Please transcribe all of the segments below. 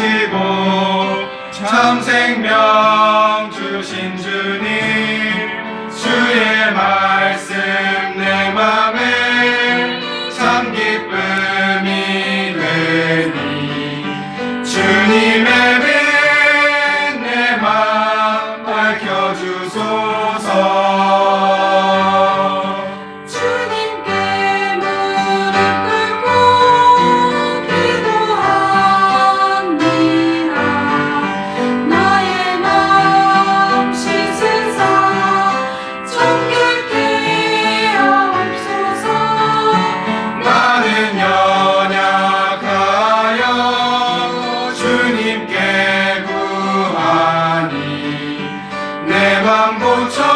하시고 참 생명 주신 주님 주의 말씀 내 맘에 참 기쁨이 되니 주님 내 맘 고쳐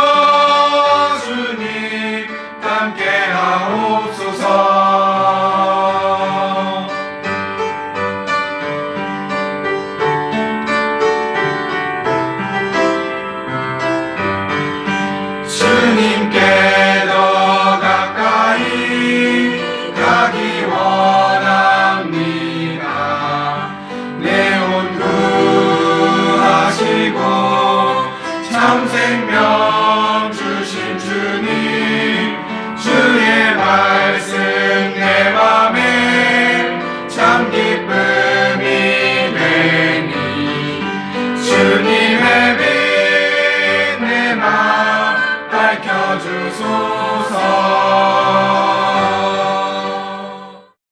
참 생명 주신 주님 주의 말씀 내 맘에 참 기쁨이 되니 주님의 빛 내 맘 밝혀주소.